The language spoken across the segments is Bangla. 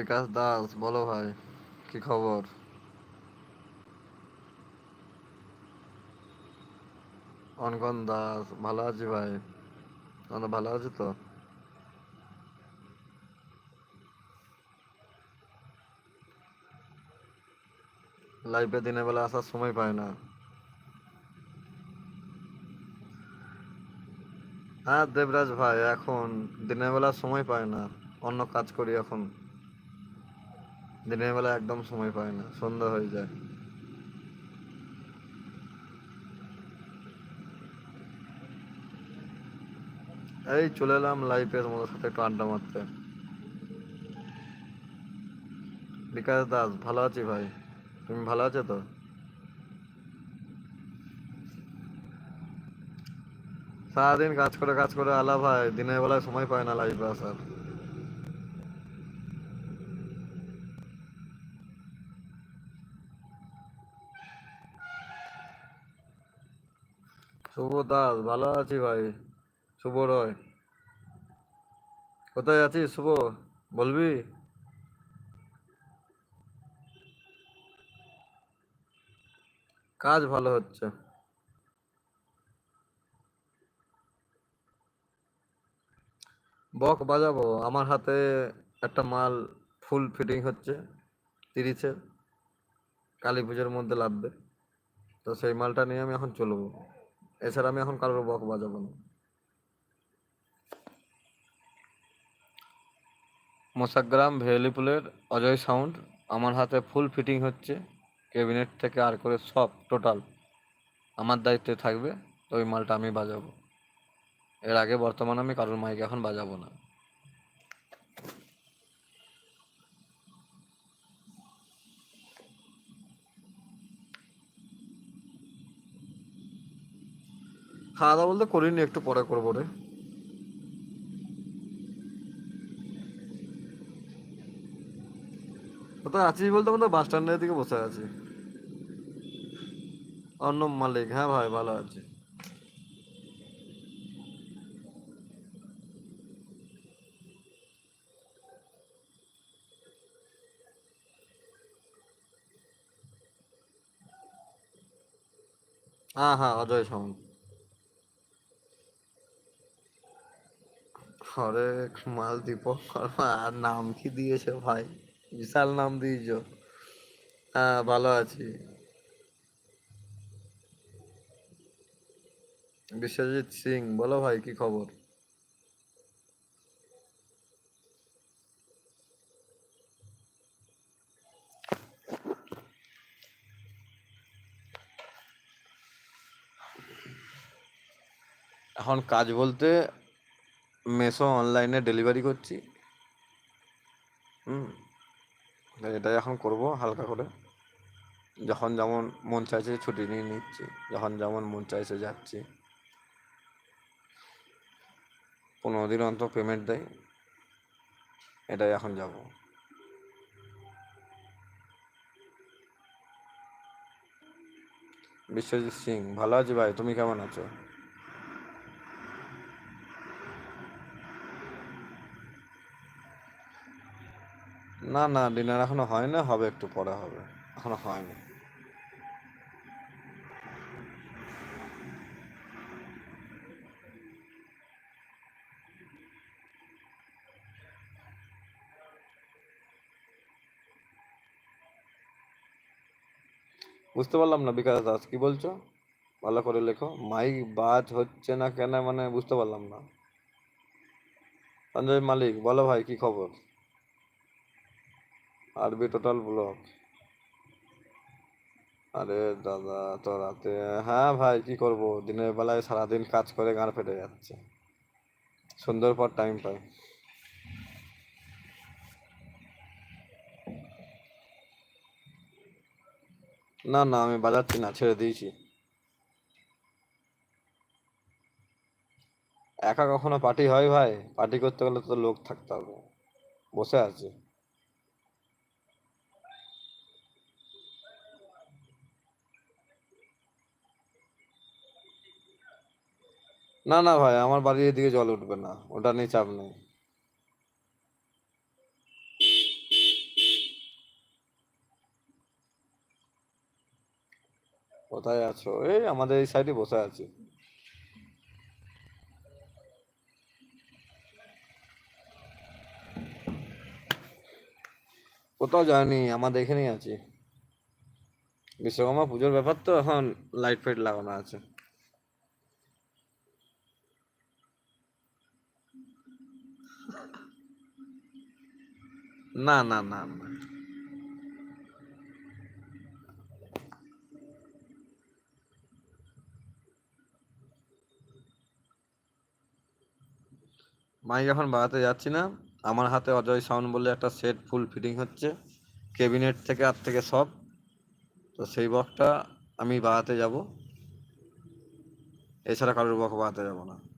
বিকাশ দাস, বলো ভাই, কি খবর? অনকন দাস, ভালো আছি ভাই। তোমরা ভালো আছো তো? লাইফে দিনের বেলা আসার সময় পায় না। হ্যাঁ দেবরাজ ভাই, এখন দিনের বেলা সময় পায় না। অন্য কাজ করি এখন। দিনের বেলা একদম সময় পায় না, সন্ধ্যা হয়ে যায়। এই চলে এলাম লাইফে তোমাদের সাথে একটু আড্ডা মারতে। বিকাশ দাস, ভালো আছি ভাই? তুমি ভালো আছো তো? সারাদিন কাজ করে কাজ করে আলা ভাই দিনের বেলায় সময় পায় না লাইফে আসার। শুভ দাস, ভালো আছি ভাই। শুভ রয়। কোথায় আছিস শুভ? বলবি? কাজ ভালো হচ্ছে। বক বাজাবো। আমার হাতে একটা মাল ফুল ফিটিং হচ্ছে তিরিশের কালী পুজোর মধ্যে লাগবে। তো সেই মালটা নিয়ে আমি এখন চলবো। এছাড়া আমি এখন কারোর বক বাজাবো না। মোসাগ্রাম ভেলিপুলের অজয় সাউন্ড। আমার হাতে ফুল ফিটিং হচ্ছে। ক্যাবিনেট থেকে আর করে সব টোটাল আমার দায়িত্বে থাকবে। তো ওই মালটা আমি বাজাবো। এর আগে বর্তমানে আমি কারোর মাইক এখন বাজাবো না। খাওয়া দাওয়া বলতে করিনি, একটু পরে করব রে। কোথায় আছিস বলতে আমরা বাস স্ট্যান্ডের দিকে বসে আছি। অর্ণব মালিক হ্যাঁ ভাই, ভালো আছি। হ্যাঁ হ্যাঁ অজয় সাউন্ড আরে মালদ্বীপ আর নাম কি দিয়েছে ভাই? বিশাল নাম দিয়েছ। হ্যাঁ ভালো আছি। বিশ্বজিৎ সিং, বলো ভাই, কি খবর? এখন কাজ বলতে মেসো অনলাইনে ডেলিভারি করছি। হুম এটাই এখন করব হালকা করে। যখন যেমন মন চাইছে ছুটি নিয়ে নিচ্ছি, যখন যেমন মন চাইছে যাচ্ছি। পনেরো দিন অন্তর পেমেন্ট দেয়, এটাই এখন যাব। বিশ্বজিৎ সিং, ভালো আছি ভাই, তুমি কেমন আছো? না না ডিনার এখনও হয় হবে একটু পরে হবে। এখনও হয়নি। বুঝতে পারলাম না, বিকাশ দাস, কি বলছো? ভালো করে লেখো। মাইক বাজ হচ্ছে না কেন মানে বুঝতে পারলাম না। সঞ্জয় মালিক, বলো ভাই, কি খবর? আরবি টোটাল ব্লক আরে দাদা তো রাতে হ্যাঁ ভাই, কি করব? দিনের বেলায় সারাদিন কাজ করে গান ফেটে যাচ্ছে। সুন্দর পর টাইম পাই। না না, আমি বাজাচ্ছি না, ছেড়ে দিয়েছি। একা কখনো পার্টি হয় ভাই? পার্টি করতে গেলে তো লোক থাকতে হবে। বসে আছি। না না ভাই, আমার বাড়ির এদিকে জল উঠবে না, ওটা নিয়ে চাপ নেই। কোথায় আছো? এই আমাদের এই সাইডে বসে আছি। কোথাও যায়নি আমাদের এখানেই আছি। বিশ্বকর্মা পুজোর ব্যাপার তো এখন লাইট ফাইট লাগানো আছে। না না না না। মাইক এখন বাড়াতে যাচ্ছি না। আমার হাতে অজয় সাউন্ড বলে একটা সেট ফুল ফিটিং হচ্ছে। ক্যাবিনেট থেকে আর থেকে সব। তো সেই বক্সটা আমি বাড়াতে যাব। এছাড়া কারোর বক বাড়াতে যাব না।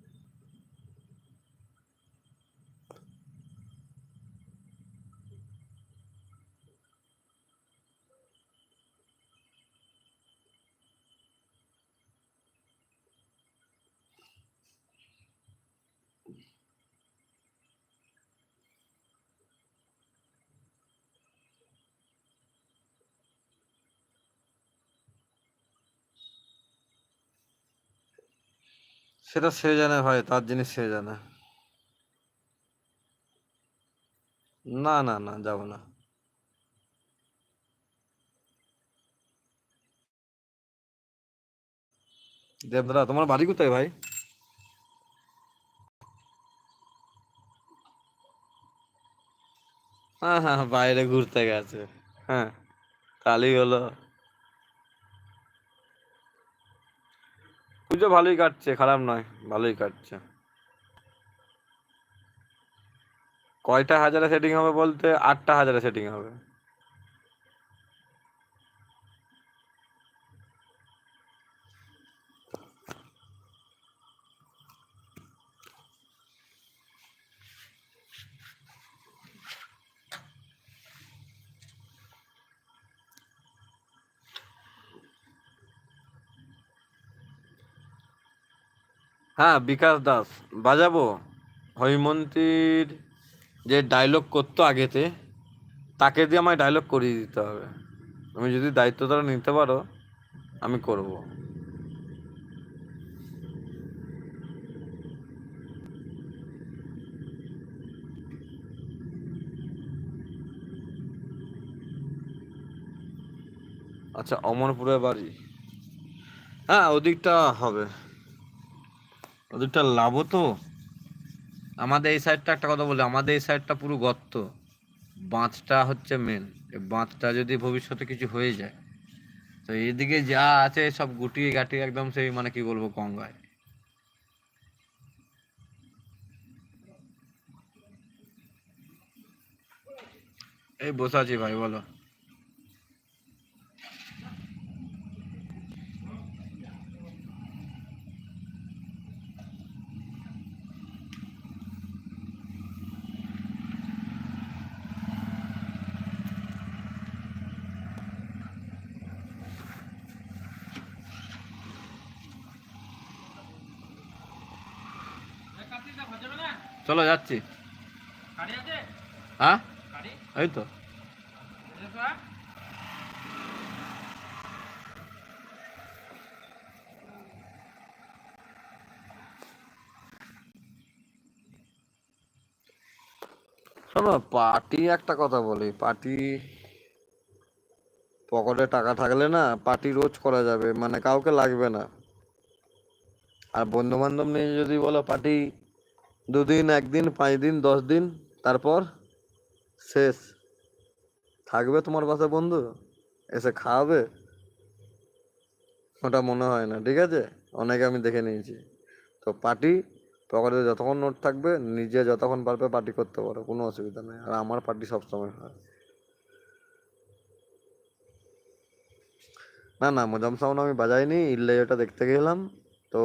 সেটা সে জানে ভাই, তার জিনিস সে জানে। না না না, যাব না। দেবদা, তোমার বাড়ি কোথায় ভাই? হ্যাঁ হ্যাঁ বাইরে ঘুরতে গেছে। হ্যাঁ কালই হলো। পুজো ভালোই কাটছে, খারাপ নয়, ভালোই কাটছে। কয়টা হাজারে সেটিং হবে বলতে? আটটা হাজারে সেটিং হবে। হ্যাঁ বিকাশ দাস। বাজাবো। হৈমন্তীর যে ডায়লগ করতো আগেতে, তাকে দিয়ে আমায় ডায়লগ করিয়ে দিতে হবে। তুমি যদি দায়িত্ব দায়িত্বটা নিতে পারো, আমি করব। আচ্ছা অমরপুরের বাড়ি। হ্যাঁ ওদিকটা হবে। ওদিকটা লাভও তো। আমাদের এই সাইডটা একটা কথা বলি, আমাদের এই সাইডটা পুরো গর্ত। বাঁধটা হচ্ছে মেন বাঁধটা যদি ভবিষ্যতে কিছু হয়ে যায়, তো এদিকে যা আছে সব গুটিয়ে গাটিয়ে একদম সেই মানে কি বলব, গঙ্গায়। এই বসে আছি ভাই, বলো। চলো যাচ্ছি। হ্যাঁ? এই তো। শোনো পার্টি একটা কথা বলি। পার্টি পকেটে টাকা থাকলে না পার্টি রোজ করা যাবে মানে কাউকে লাগবে না। আর বন্ধু বান্ধব নিয়ে যদি বলো পার্টি দুদিন, একদিন পাঁচ দিন দশ দিন তারপর শেষ। থাকবে তোমার পাশে বন্ধু, এসে খাওয়াবে। ওটা মনে হয় না, ঠিক আছে? অনেকে আমি দেখে নিয়েছি। তো পার্টি পকেটে যতক্ষণ নোট থাকবে, নিজে যতক্ষণ পারবে পার্টি করতে পারো, কোনো অসুবিধা নেই। আর আমার পার্টি সবসময় হয়। না না মোজাম সাউন্ড আমি বাজাইনি ইল্লে এটা দেখতে গেলাম। তো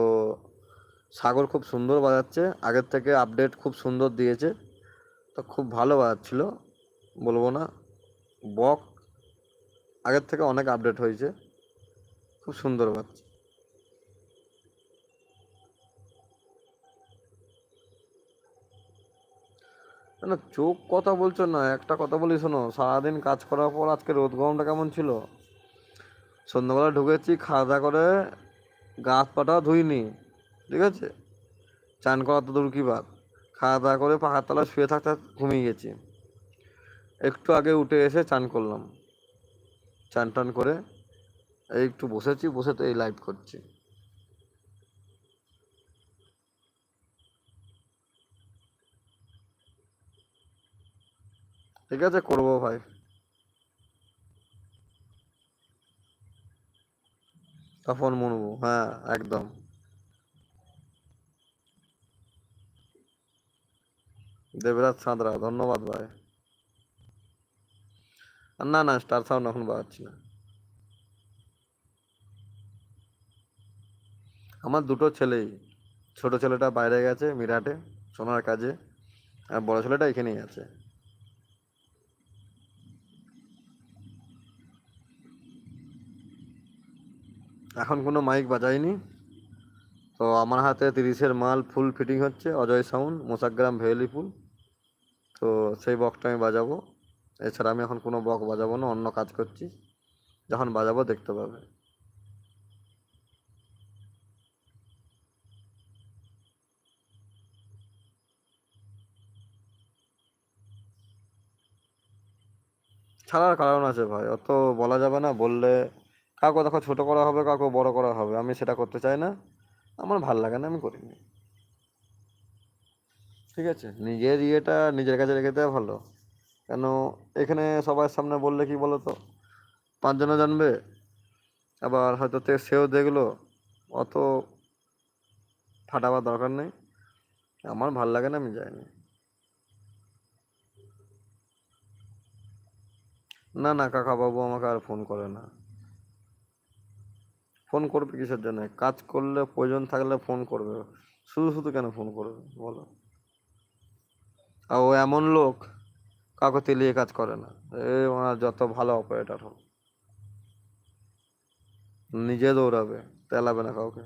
সাগর খুব সুন্দর বাজাচ্ছে। আগের থেকে আপডেট খুব সুন্দর দিয়েছে। তো খুব ভালো বাজাচ্ছিল, বলব না, বক। আগের থেকে অনেক আপডেট হয়েছে। খুব সুন্দর বাজছে না, চোখ কথা বলছো না, একটা কথা বলি শোনো, সারাদিন কাজ করার পর আজকে রোদ গরমটা কেমন ছিল? সন্ধ্যাবেলা ঢুকেছি, খাওয়া দাওয়া করে গা হাত পাটাও ধুইনি। ঠিক আছে? চান করা তো দূর কি বাদ খাওয়া দাওয়া করে পাখার তলায় শুয়ে থাকতে থাকতে ঘুমিয়ে গেছি। একটু আগে উঠে এসে চান করলাম। চান টান করে এই একটু বসেছি, বসে তো এই লাইভ করছি। ঠিক আছে, করব ভাই। তখন মনবো হ্যাঁ একদম। দেবরাজ সাঁতরা, ধন্যবাদ ভাই। না না স্টার সাউন্ড এখন বাজাচ্ছি না। আমার দুটো ছেলেই, ছোট ছেলেটা বাইরে গেছে মিরাটে, সোনার কাজে, আর বড় ছেলেটা এখানেই আছে। এখন কোনো মাইক বাজাইনি তো আমার হাতে তিরিশের মাল ফুল ফিটিং হচ্ছে, অজয় সাউন্ড মোসাগ্রাম ভেলি ফুল। তো সেই বকটা আমি বাজাবো। এছাড়া আমি এখন কোনো বক বাজাবো না, অন্য কাজ করছি। যখন বাজাবো দেখতে পাবে। ছাড়ার কারণ আছে ভাই, অত বলা যাবে না। বললে কাউকে দেখো ছোট করা হবে, কাউকে বড় করা হবে, আমি সেটা করতে চাই না। আমার ভালো লাগে না, আমি করিনি। ঠিক আছে? নিজের ইয়েটা নিজের কাছে রেখে দেওয়া ভালো। কেন এখানে সবার সামনে বললে কি বলো তো পাঁচজনও জানবে, আবার হয়তো সেও দেখল, অত ফাটাবার দরকার নেই। আমার ভালো লাগে না, আমি যাইনি। না না কাকা বাবু আমাকে আর ফোন করে না। ফোন করবে কিসের জন্য? কাজ করলে প্রয়োজন থাকলে ফোন করবে। শুধু শুধু কেন ফোন করবে? বলো। ও এমন লোক, কাউকে তেলিয়ে কাজ করে না। এ ওনার যত ভালো অপারেটর হোক। নিজে দৌড়াবে, তেলাবে না কাউকে।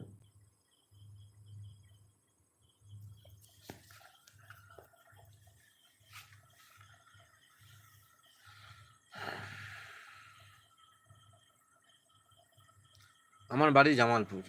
আমার বাড়ি জামালপুর।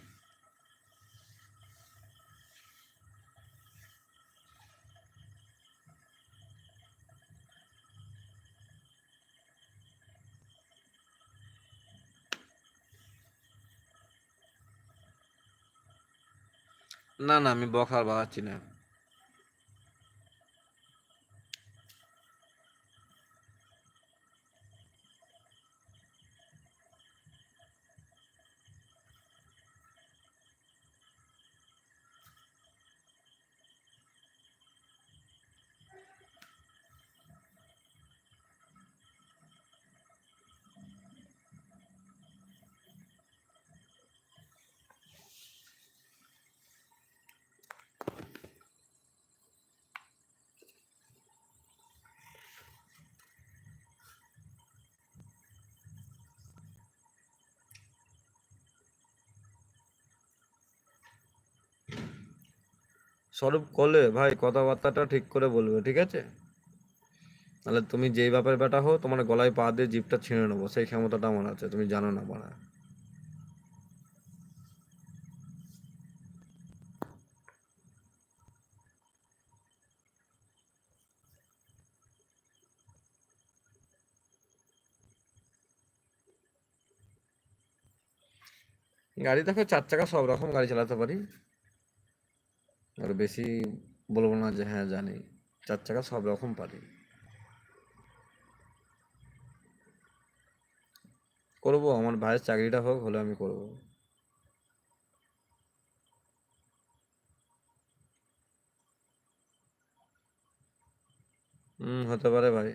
না না আমি বখার আর বাজাচ্ছি না। স্বরূপ কলে ভাই কথাবার্তাটা ঠিক করে বলবে, ঠিক আছে? তাহলে তুমি যেই বাপের বেটা হো তোমার গলায় পা দিয়ে জিপটা ছিঁড়ে নেব, সেই ক্ষমতাটা আমার আছে, তুমি জানো না বাড়া গাড়ি দেখো, চার চাকা সব রকম গাড়ি চালাতে পারি। আর বেশি বলব না যে হ্যাঁ জানি। চার চাকা সব রকম পারি। করব, আমার ভাইয়ের চাকরিটা হোক, হলে আমি করব। হুম, হতে পারে ভাই।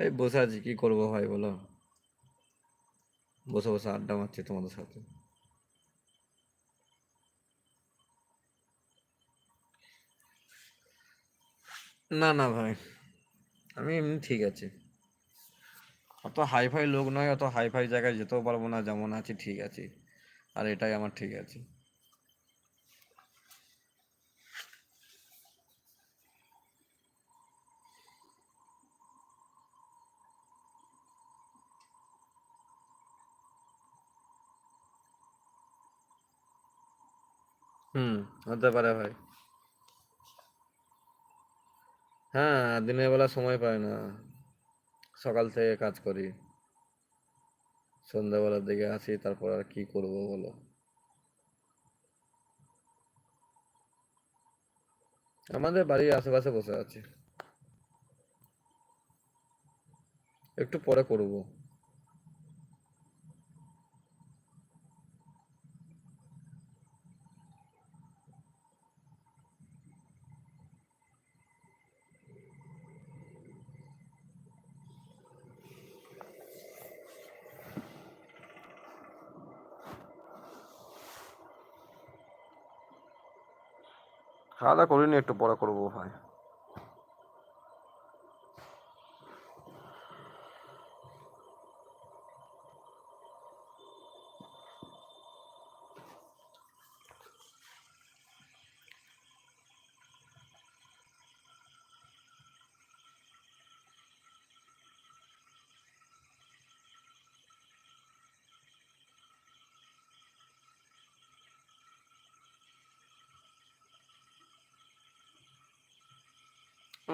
এই বসে আছি, কি করব ভাই, বলো? বসে বসে আড্ডা মারছি তোমাদের সাথে। না না ভাই, আমি এমনি ঠিক আছি। অত হাইফাই লোক নয়, অত হাইফাই জায়গায় যেতেও পারব না, যেমন আছি, ঠিক আছি। আর এটাই আমার ঠিক আছে। হুম, হতে পারে ভাই। হ্যাঁ দিনের বেলা সময় পাই না। সকাল থেকে কাজ করি। সন্ধ্যাবেলার দিকে আসি, তারপর আর কি করব বলো? আমাদের বাড়ির আশেপাশে বসে আছি। একটু পরে করব। খাওয়া দাওয়া করিনি একটু পরে করব ভাই।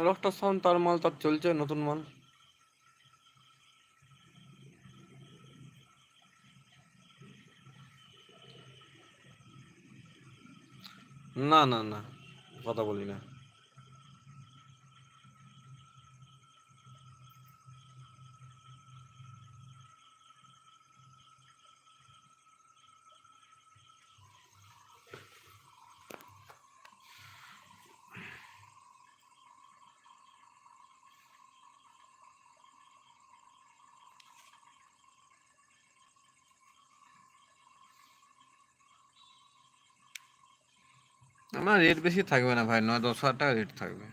রকস্টার সাউন্ড তার মাল তার চলছে নতুন মাল। না না না কথা বলি না। আমার রেট বেশি থাকবে না ভাই, নয় দশ হাজার টাকা রেট থাকবে।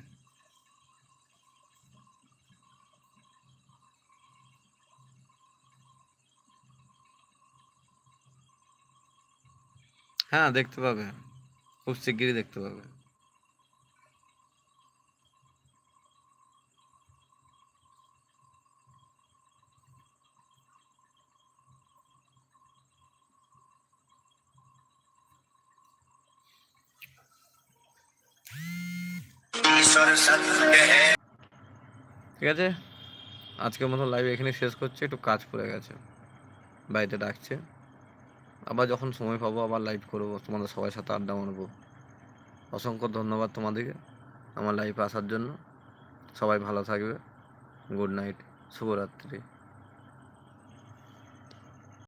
হ্যাঁ দেখতে পাবে। খুব শিগগিরই দেখতে পাবে। ঠিক আছে? আজকের মতো লাইভ এখানে শেষ করছে, একটু কাজ পড়ে গেছে। বাড়িতে ডাকছে। আবার যখন সময় পাবো আবার লাইভ করব, তোমাদের সবাই সাথে আড্ডা মারবো। অসংখ্য ধন্যবাদ তোমাদেরকে আমার লাইভে আসার জন্য। সবাই ভালো থাকবে। গুড নাইট শুভরাত্রি।